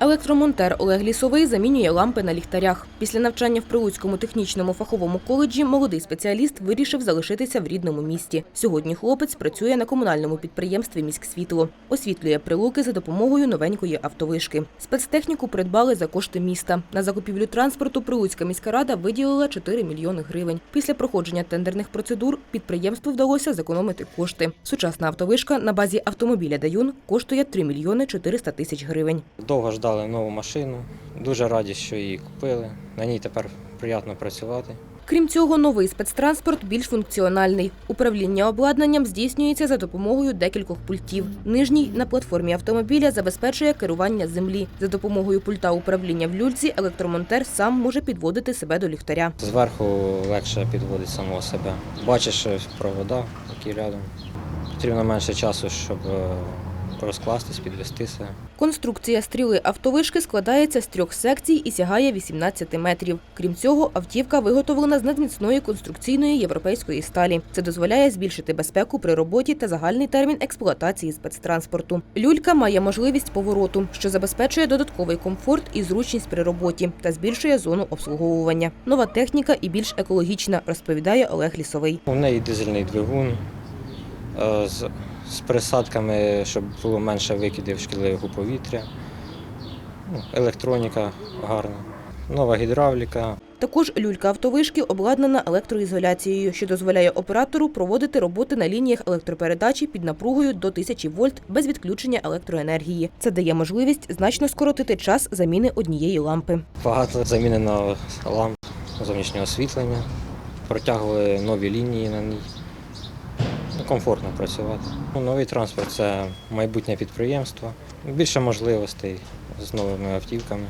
Електромонтер Олег Лісовий замінює лампи на ліхтарях. Після навчання в Прилуцькому технічному фаховому коледжі молодий спеціаліст вирішив залишитися в рідному місті. Сьогодні хлопець працює на комунальному підприємстві «Міськсвітло». Освітлює прилуки за допомогою новенької автовишки. Спецтехніку придбали за кошти міста. На закупівлю транспорту Прилуцька міська рада виділила 4 мільйони гривень. Після проходження тендерних процедур підприємству вдалося зекономити кошти. Сучасна автовишка на базі автомобіля Даюн коштує 3 мільйони 400 тисяч гривень. Довго ждали нову машину. Дуже раді, що її купили. На ній тепер приємно працювати. Крім цього, новий спецтранспорт більш функціональний. Управління обладнанням здійснюється за допомогою декількох пультів. Нижній на платформі автомобіля забезпечує керування землі. За допомогою пульта управління в люльці електромонтер сам може підводити себе до ліхтаря. Зверху легше підводить самого себе. Бачиш провода, які рядом. Потрібно менше часу, щоб е, розкластись, підвестися. Конструкція стріли автовишки складається з трьох секцій і сягає 18 метрів. Крім цього, автівка виготовлена з надміцної конструкційної європейської сталі. Це дозволяє збільшити безпеку при роботі та загальний термін експлуатації спецтранспорту. Люлька має можливість повороту, що забезпечує додатковий комфорт і зручність при роботі та збільшує зону обслуговування. Нова техніка і більш екологічна, розповідає Олег Лісовий. У неї дизельний двигун е, з, з присадками, щоб було менше викидів шкідливих у повітря. Ну, Електроніка гарна. Нова гідравліка, Також люлька автовишки обладнана електроізоляцією, що дозволяє оператору проводити роботи на лініях електропередачі під напругою до 1000 вольт без відключення електроенергії. Це дає можливість значно скоротити час заміни однієї лампи. Багато замінено ламп зовнішнього освітлення, протягували нові лінії на ній. Комфортно працювати. Ну, новий транспорт це майбутнє підприємство, більше можливостей з новими автівками.